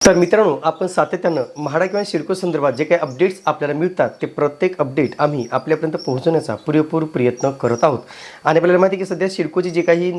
तर मित्रांनो आपण सातत्यानं म्हाडा किंवा शिरको संदर्भात जे काही अपडेट्स आपल्याला मिळतात ते प्रत्येक अपडेट आम्ही आपल्यापर्यंत पोहोचवण्याचा पुरेपूर प्रयत्न करत आहोत. आणि आपल्याला माहिती आहे की सध्या शिरकोची जी काही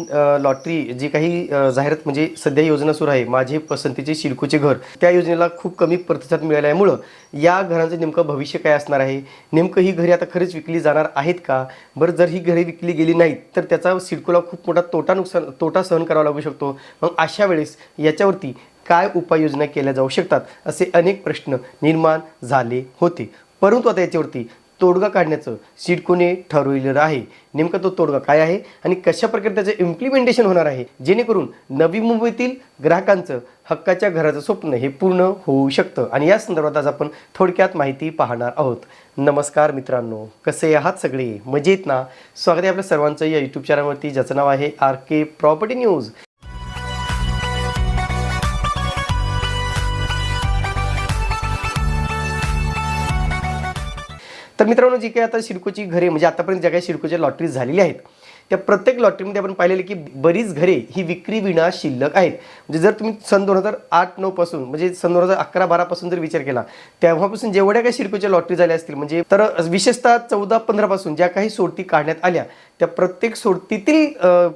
लॉटरी जी काही जाहिरात म्हणजे सध्या योजना सुरू आहे माझे पसंतीचे शिरकोचे घर त्या योजनेला खूप कमी प्रतिसाद मिळाल्यामुळं या घरांचं नेमकं भविष्य काय असणार आहे? नेमकं ही घरे आता खरंच विकली जाणार आहेत का? बरं जर ही घरे विकली गेली नाहीत तर त्याचा सिडकोला खूप मोठा तोटा नुकसान तोटा सहन करावा लागू शकतो. मग अशा वेळेस याच्यावरती काय उपाययोजना केल्या जाऊ शकतात असे अनेक प्रश्न निर्माण झाले होते. परंतु आता याच्यावरती तोडगा काढण्याचं सिडकोने ठरवलेलं आहे. नेमका तो तोडगा काय आहे आणि कशा प्रकारे त्याचं इम्प्लिमेंटेशन होणार आहे जेणेकरून नवी मुंबईतील ग्राहकांचं हक्काच्या घराचं स्वप्न हे पूर्ण होऊ शकतं? आणि या संदर्भात आज आपण थोडक्यात माहिती पाहणार आहोत. नमस्कार मित्रांनो कसे आहात सगळे? मजेत ना? स्वागत आहे आपल्या सर्वांचं या यूट्यूब चॅनलवरती ज्याचं नाव आहे आर के प्रॉपर्टी न्यूज. तर मित्रांनो जी काही आता शिरकोची घरे म्हणजे आतापर्यंत ज्या काही शिरकोच्या लॉटरी झालेल्या आहेत त्या प्रत्येक लॉटरीमध्ये आपण पाहिलेलं की बरीच घरे ही विक्री विना शिल्लक आहेत. म्हणजे जर तुम्ही सन दोन हजार आठ नऊ पासून म्हणजे सन दोन हजार अकरा बारापासून जर विचार केला तेव्हापासून जेवढ्या काही शिरकोच्या लॉटरी झाल्या असतील म्हणजे तर विशेषतः चौदा पंधरापासून ज्या काही सोडती काढण्यात आल्या त्या प्रत्येक सोडतीतील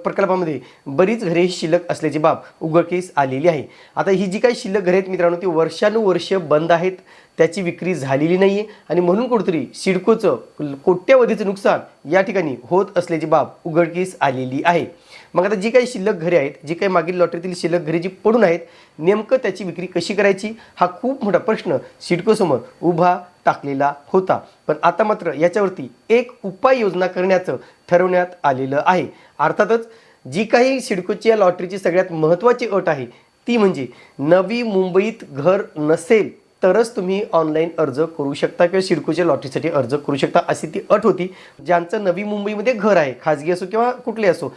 प्रकल्पामध्ये बरीच घरे ही शिल्लक असल्याची बाब उघडकीस आलेली आहे. आता ही जी काही शिल्लक घरे आहेत मित्रांनो ती वर्षानुवर्ष बंद आहेत. त्याची विक्री झालेली नाही आहे आणि म्हणून कुठेतरी सिडकोचं कोट्यवधीचं नुकसान या ठिकाणी होत असल्याची बाब उघडकीस आलेली आहे. मग आता जी काही शिल्लक घरे आहेत जी काही मागील लॉटरीतील शिल्लक घरे जी पडून आहेत नेमकं त्याची विक्री कशी करायची? हा खूप मोठा प्रश्न सिडकोसमोर उभा टाकलेला होता. पण आता मात्र याच्यावरती एक उपाययोजना करण्याचं ठरवण्यात आलेलं आहे. अर्थातच जी काही सिडकोची या लॉटरीची सगळ्यात महत्त्वाची अट आहे ती म्हणजे नवी मुंबईत घर नसेल. तरच तुम्ही ऑनलाईन अर्ज करू शकता किंवा सिडकोच्या लॉटरीसाठी अर्ज करू शकता अशी ती अट होती. ज्यांचं नवी मुंबईमध्ये घर आहे खाजगी असो किंवा कुठले असो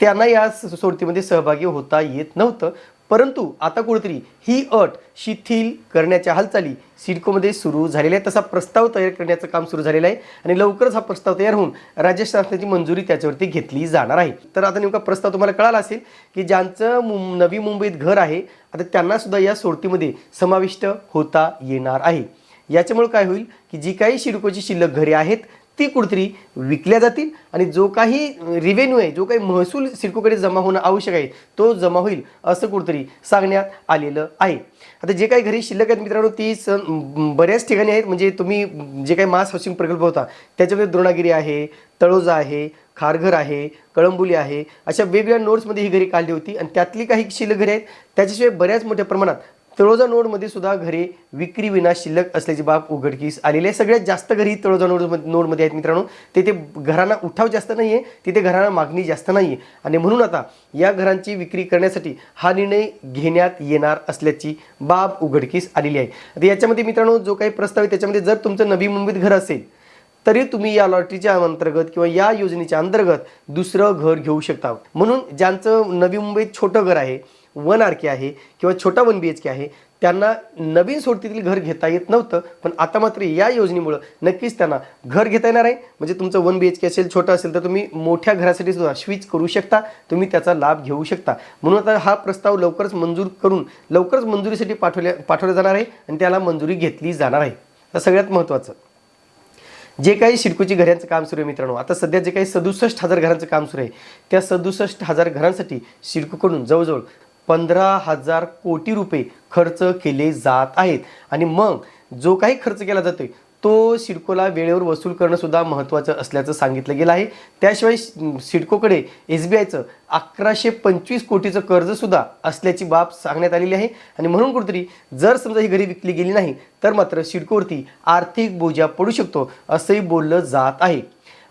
त्यांना या सोडतीमध्ये सहभागी होता येत नव्हतं. परंतु आता कुठेतरी ही अट शिथिल करण्याच्या हालचाली सिडकोमध्ये सुरू झालेल्या आहे तसा प्रस्ताव तयार करण्याचं काम सुरू झालेलं आहे आणि लवकरच हा प्रस्ताव तयार होऊन राज्य शासनाची मंजुरी त्याच्यावरती घेतली जाणार आहे. तर आता नेमका प्रस्ताव तुम्हाला कळाला असेल की ज्यांचं मुं नवी मुंबईत घर आहे आता त्यांना सुद्धा या सोडतीमध्ये समाविष्ट होता येणार आहे. याच्यामुळे काय होईल की जी काही सिडकोची शिल्लक घरे आहेत ती कुठेतरी विकल्या जातील आणि जो काही रिव्हेन्यू आहे जो काही महसूल सिडकोकडे जमा होणं आवश्यक आहे तो जमा होईल असं कुठतरी सांगण्यात आलेलं आहे. आता जे काही घरी शिल्लक आहेत मित्रांनो ती स बऱ्याच ठिकाणी आहेत. म्हणजे तुम्ही जे काही मास हाऊसिंग प्रकल्प होता त्याच्यामध्ये द्रोणागिरी आहे तळोजा आहे खारघर आहे कळंबुली आहे अशा वेगवेगळ्या नोट्समध्ये ही घरी काढली होती. आणि त्यातली काही शिल्लक घरे आहेत त्याच्याशिवाय बऱ्याच मोठ्या प्रमाणात तळोजा नोडमध्ये सुद्धा घरे विक्री विना शिल्लक असल्याची बाब उघडकीस आलेली आहे. सगळ्यात जास्त घरी तळोजा नोड नोडमध्ये आहेत मित्रांनो. तेथे घरांना उठाव जास्त नाही आहे तिथे घरांना मागणी जास्त नाही आहे आणि म्हणून आता या घरांची विक्री करण्यासाठी हा निर्णय घेण्यात येणार असल्याची बाब उघडकीस आलेली आहे. आता याच्यामध्ये मित्रांनो जो काही प्रस्ताव आहे त्याच्यामध्ये जर तुमचं नवी मुंबईत घर असेल तरी तुम्ही या लॉटरीच्या अंतर्गत किंवा या योजनेच्या अंतर्गत दुसरं घर घेऊ शकता. म्हणून ज्यांचं नवी मुंबईत छोटं घर आहे वन आर के आहे किंवा छोटा वन बी एच के आहे त्यांना नवीन सोडतीतील घर घेता येत नव्हतं पण आता मात्र या योजनेमुळं नक्कीच त्यांना घर घेता येणार आहे. म्हणजे तुमचं वन बी एच के असेल छोटं असेल तर तुम्ही मोठ्या घरासाठी सुद्धा स्विच करू शकता तुम्ही त्याचा लाभ घेऊ शकता. म्हणून आता हा प्रस्ताव लवकरच मंजूर करून लवकरच मंजुरीसाठी पाठवल्या पाठवला जाणार आहे आणि त्याला मंजुरी घेतली जाणार आहे. तर सगळ्यात महत्त्वाचं जे काही सिडकोची घरांचं काम सुरू आहे मित्रांनो आता सध्या जे काही सदुसष्ट हजार घरांचं काम सुरू आहे त्या सदुसष्ट हजार घरांसाठी सिडकोकडून जवळजवळ पंधरा हजार कोटी रुपये खर्च केले जात आहेत. आणि मग जो काही खर्च केला जातोय तो सिडकोला वेळेवर वसूल करणंसुद्धा महत्त्वाचं असल्याचं सांगितलं गेलं आहे. त्याशिवाय सिडकोकडे एस बी आयचं अकराशे पंचवीस कोटीचं कर्जसुद्धा असल्याची बाब सांगण्यात आलेली आहे. आणि म्हणून कुठेतरी जर समजा ही घरी विकली गेली नाही तर मात्र सिडकोवरती आर्थिक बोजा पडू शकतो असंही बोललं जात आहे.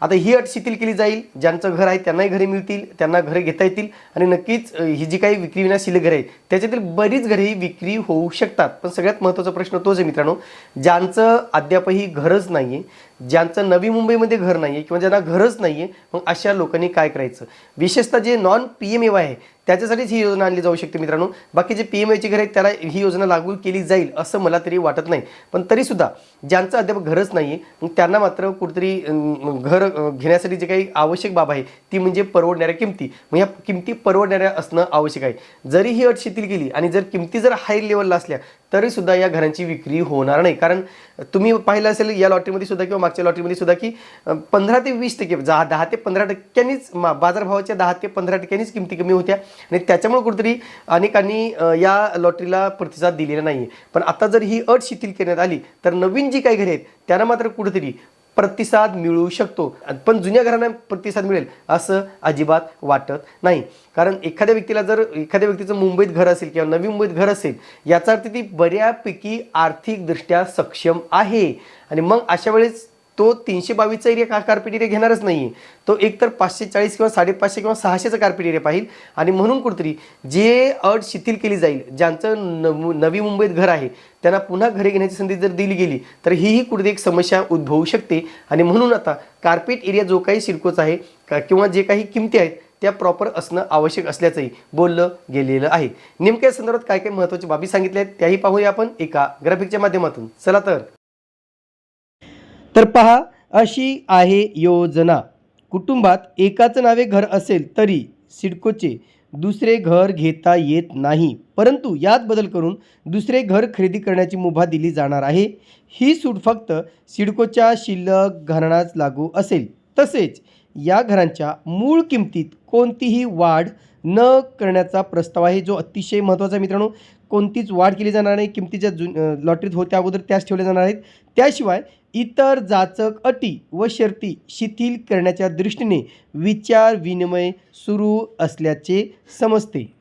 आता ही अट शिथिल केली जाईल ज्यांचं घर आहे त्यांनाही घरे मिळतील त्यांना घरे घेता येतील आणि नक्कीच ही जी काही विक्री विना शिल्लक घरे आहेत त्याच्यातील बरीच घरे ही विक्री होऊ शकतात. पण सगळ्यात महत्त्वाचा प्रश्न तोच आहे मित्रांनो ज्यांचं अद्यापही घरच नाही आहे ज्यांचं नवी मुंबईमध्ये घर नाही आहे किंवा ज्यांना घरच नाही आहे मग अशा लोकांनी काय करायचं? विशेषतः जे नॉन पी एम एव आहे त्याच्यासाठीच ही योजना आणली जाऊ शकते मित्रांनो. बाकी जे पी एम आयची घर आहेत त्याला ही योजना लागू केली जाईल असं मला तरी वाटत नाही. पण तरीसुद्धा ज्यांचं अद्याप घरच नाही आहे मग त्यांना मात्र कुठेतरी घर घेण्यासाठी जे काही आवश्यक बाब आहे ती म्हणजे परवडणाऱ्या किमती. मग ह्या किमती परवडणाऱ्या असणं आवश्यक आहे. जरी ही अट शिथिल केली आणि जर किमती जर हाय लेवलला असल्या तरी सुद्धा या घरांची विक्री होणार नाही. कारण तुम्ही पाहिलं असेल या लॉटरीमध्ये सुद्धा किंवा मागच्या लॉटरीमध्ये सुद्धा की पंधरा ते वीस टक्के जा दहा ते पंधरा टक्क्यांनीच मा- बाजारभावाच्या दहा ते पंधरा टक्क्यांनीच किमती कमी होत्या. आणि त्याच्यामुळे कुठेतरी अनेकांनी या लॉटरीला प्रतिसाद दिलेला नाही पण आता जर ही अट शिथिल करण्यात आली तर नवीन जी काही घरे आहेत त्यांना मात्र कुठेतरी प्रतिसाद मिळू शकतो. पण जुन्या घरांना प्रतिसाद मिळेल असं अजिबात वाटत नाही. कारण एखाद्या व्यक्तीला जर एखाद्या व्यक्तीचं मुंबईत घर असेल किंवा नवी मुंबईत घर असेल याचा अर्थ ती बऱ्यापैकी आर्थिकदृष्ट्या सक्षम आहे. आणि मग अशा वेळेस तो तीनशे बावीसचा एरिया का कार्पेट एरिया घेणारच नाही तो एकतर पाचशे चाळीस किंवा साडेपाचशे किंवा सहाशेचा कार्पेट एरिया पाहिजे आणि म्हणून कुठेतरी जे अट शिथिल केली जाईल ज्यांचं नव नवी मुंबईत घर आहे त्यांना पुन्हा घरे घेण्याची संधी जर दिली गेली तर हीही कुठेतरी एक समस्या उद्भवू शकते. आणि म्हणून आता कार्पेट एरिया जो काही सिडकोचा आहे का- किंवा जे काही किमती आहेत त्या प्रॉपर असणं आवश्यक असल्याचंही बोललं गेलेलं आहे. नेमक्या संदर्भात काय काय महत्त्वाच्या बाबी सांगितल्या आहेत त्याही पाहूया आपण एका ग्राफिकच्या माध्यमातून. चला तर. तर पहा अशी आहे योजना. कुटुंबात एकाच नावे घर असेल तरी सिडकोचे दुसरे घर घेता येत नाही. परंतु यात बदल करून दुसरे घर खरेदी करण्याची मुभा दिली जाणार आहे. ही सूट फक्त सिडकोच्या शिल्लक घराणाच लागू असेल. तसेच या घरांच्या मूळ किमतीत कोणतीही वाढ न करण्याचा प्रस्ताव आहे जो अतिशय महत्त्वाचा आहे मित्रांनो. कोणतीच वाढ केली जाणार नाही. किमतीच्या जु लॉटरीत होत्या अगोदर त्याच ठेवल्या जाणार आहेत. त्याशिवाय इतर जाचक अटी व शर्ती शिथिल करण्याच्या दृष्टीने विचार विनिमय सुरू असल्याचे समजते.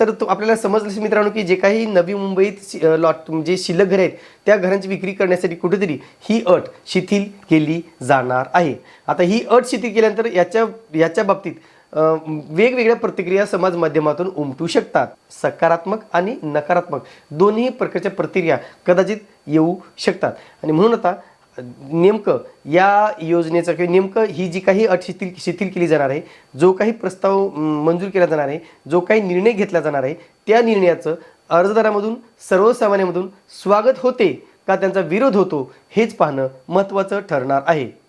तर तो आपल्याला समजलं मित्रांनो की जे काही नवी मुंबईत शि- लॉट जे शिल्लक घरे आहेत त्या घरांची विक्री करण्यासाठी कुठेतरी ही अट शिथिल केली जाणार आहे. आता ही अट शिथिल केल्यानंतर याच्या याच्या बाबतीत वेगवेगळ्या प्रतिक्रिया समाज माध्यमातून उमटू शकतात. सकारात्मक आणि नकारात्मक. दोन्ही प्रकारच्या प्रतिक्रिया कदाचित येऊ शकतात. आणि म्हणून आता नेमकं या योजनेचं किंवा नेमकं ही जी काही अट शिथिल शिथिल केली जाणार आहे जो काही प्रस्ताव मंजूर केला जाणार आहे जो काही निर्णय घेतला जाणार आहे त्या निर्णयाचं अर्जदारामधून सर्वसामान्यामधून स्वागत होते का त्यांचा विरोध होतो हेच पाहणं महत्त्वाचं ठरणार आहे.